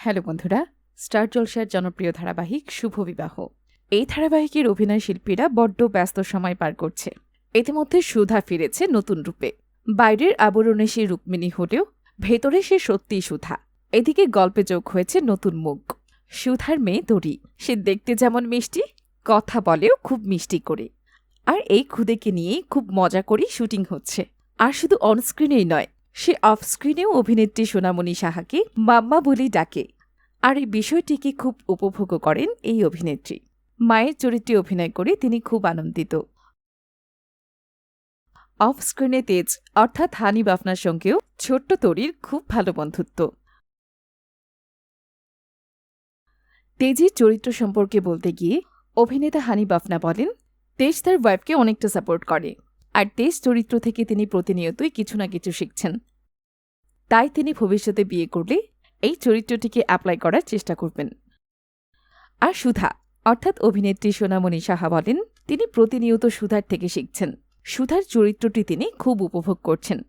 Hello বন্ধুরা, star জলসার জনপ্রিয় ধারাবাহিক শুভ বিবাহ। এই ধারাবাহিকের অভিনয় শিল্পীরা বড্ড ব্যস্ত সময় পার করছে। ইতিমধ্যে সুধা ফিরেছে নতুন রূপে। বাইরের আবরণে সে রুক্মিণী হলেও ভেতরে সে সত্যিই সুধা। এদিকে গল্পে যোগ হয়েছে নতুন মুখ। সুধার মেয়ে দড়ি। সে দেখতে যেমন মিষ্টি, কথা বলেও খুব মিষ্টি করে। আর এই খুদেকে নিয়েই খুব মজা করেই শুটিং হচ্ছে। আর শুধু অনস্ক্রিনেই নয়, সে অফস্ক্রিনেও অভিনেত্রী সোনামণি সাহাকে মাম্মা বলেই ডাকে। আর এই বিষয়টিকে খুব উপভোগও করেন এই অভিনেত্রী? মায়ের চরিত্রে অভিনয় করে তিনি খুব আনন্দিত। অফ স্ক্রিনে তেজ, অর্থাৎ হানি বাফনার সঙ্গেও ছোট্ট তরির খুব ভালো বন্ধুত্ব। তেজের চরিত্র সম্পর্কে বলতে গিয়ে অভিনেতা হানি বাফনা বলেন, তেজ তার ওয়াইফকে অনেকটা সাপোর্ট করে, আর তেজ চরিত্র থেকে তিনি প্রতিনিয়তই কিছু না কিছু শিখছেন। তাই তিনি ভবিষ্যতে বিয়ে করলে এই চরিত্রটিকে অ্যাপ্লাই করার চেষ্টা করবেন। আর সুধা, অর্থাৎ অভিনেত্রী সোনামণি সাহা বলেন, তিনি প্রতিনিয়ত সুধার থেকে শিখছেন। সুধার চরিত্রটি তিনি খুব উপভোগ করছেন।